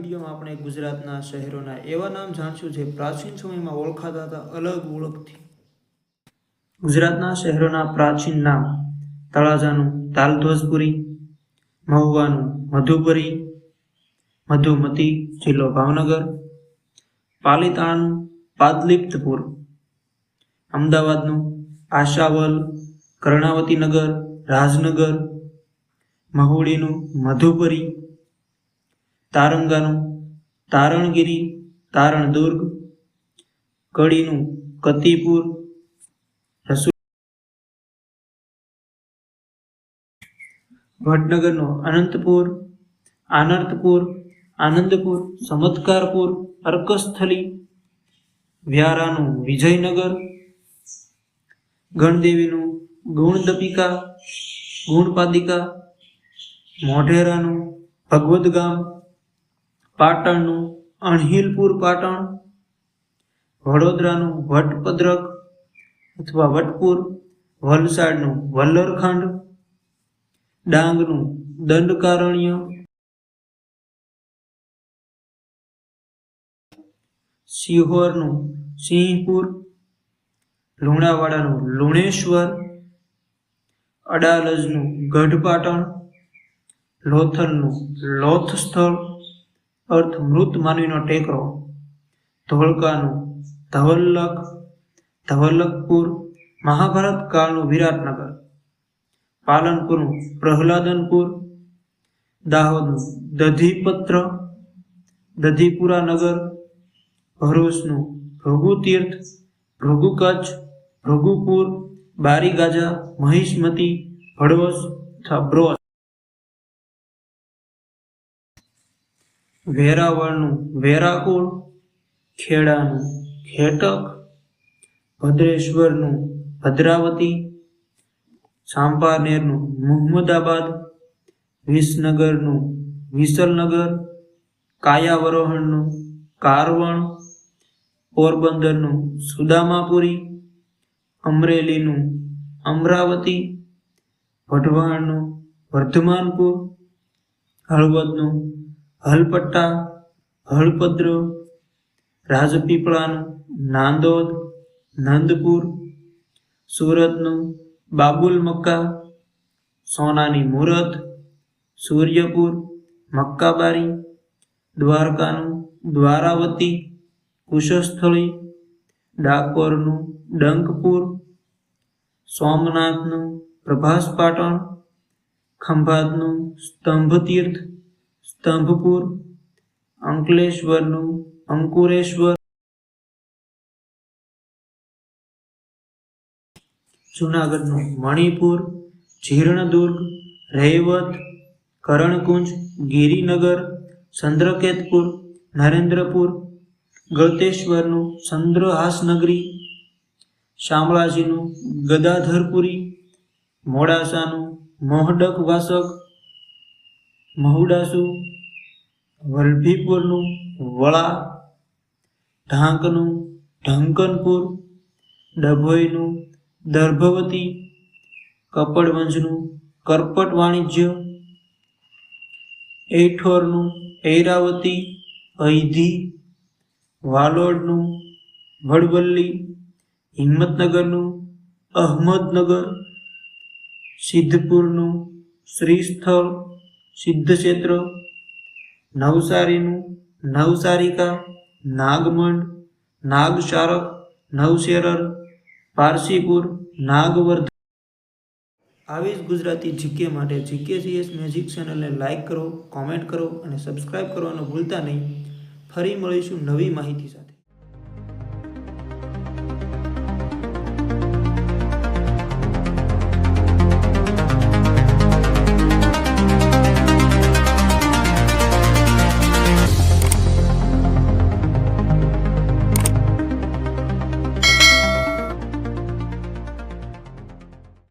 વિડીયોમાં આપણે ગુજરાતના શહેરોના એવા નામ જાણશું જે પ્રાચીન સમયમાં ઓળખાતા હતા અલગ ઓળખથી. ગુજરાતના શહેરોના પ્રાચીન નામ તળાજાનું તાલધ્વજપુરી મહુવાનું મધુપુરી, મધુમતી જિલ્લો ભાવનગર પાલીતાણાનું પાદલિપ્તપુર, અમદાવાદનું આશાવલ, કર્ણાવતીનગર, રાજનગર, મહુડીનું મધુપરી તારંગાનું, તારણગીરી, તારણદુર્ગ, કડીનું, કતીપુર, રસુ વડનગરનું અનંતપુર આનર્તપુર આનંદપુર ચમત્કારપુર અર્કસ્થલી, વ્યારાનું વિજયનગર, ગણદેવીનું ગુણદપિકા, ગુણપાદિકા, મોઢેરાનું ભગવદ ગામ પાટણનું, અણહિલપુર પાટણ, વડોદરાનું વટપદ્રક અથવા વટપુર, વલસાડનું વલ્લરખંડ, ડાંગનું દંડકારણ્ય, સિહોરનું સિંહપુર, લુણાવાડાનું લુણેશ્વર, અડાલજનું ગઢપાટણ, લોથલનું લોથ સ્થળ અર્થ મૃત માનવીનો ટેકરો ધોળકાનું ધવલ્લક ધવલ્લકપુર મહાભારત કાળનું વિરાટનગર, પાલનપુરનું પ્રહલાદનપુર, દાહોદનું દધીપત્ર દધીપુરા નગર ભરૂચનું ભૃગુતીર્થ, ભૃગુકચ્છ, ભૃગુપુર, બારીગાજા, મહિષ્મતી હળવસ તથા બ્રોસ. વેરાવળનું, વેરાકુળ, ખેડાનું ખેટક ભદ્રેશ્વરનું, ભદ્રાવતી, સાંપાનેરનું, મુહમ્મદાબાદ, વિસનગરનું, વિસલનગર, કાયાવરોહણનું, કારવણ, પોરબંદરનું, સુદામાપુરી, અમરેલીનું, અમરાવતી વઢવાણનું વર્ધમાનપુર, હળવદનું હલપટ્ટા, હળપદ્ર, રાજપીપળાનું, નાંદોદ, નંદપુર, સુરતનું બાબુલ મક્કા, સોનાની મુરત, સૂર્યપુર, મક્કાબારી, દ્વારકાનું દ્વારાવતી, કુશસ્થળી, ડાકોરનું ડંકપુર, સોમનાથનું પ્રભાસ પાટણ, ખંભાતનું સ્તંભતીર્થ સ્તંભપુર, અંકલેશ્વરનું અંકુરેશ્વર. જૂનાગઢનું મણિપુર, જીર્ણદુર્ગ, રૈવત, કરણકુંજ, ગિરિનગર, ચંદ્રકેતપુર, નરેન્દ્રપુર, ગળતેશ્વરનું ચંદ્રહાસનગરી, શામળાજીનું ગદાધરપુરી, મોડાસાનું મોહડક વાસક મહુડાસુ, વલભીપુરનું વળા, ઢાંકનું ઢંકનપુર, ડભોઈનું દર્ભવતી, કપડવંજનું કરપટ વાણિજ્ય, એઠોરનું ઐરાવતી અહીધી વાલોડનું વડવલ્લી હિંમતનગરનું અહમદનગર, સિદ્ધપુરનું શ્રીસ્થળ સિદ્ધક્ષેત્ર, નવસારીનું નવસારિકા, નાગમંડ, નાગશારક, નવશેરર, પારસીપુર, નાગવર્ધન. આવી જ ગુજરાતી જીકે માટે જીકે સીએસ મ્યુઝિક ચેનલને લાઇક કરો, કોમેન્ટ કરો અને સબસ્ક્રાઇબ કરવાનું ભૂલતા નહીં. ફરી મળીશું નવી માહિતી સાથે.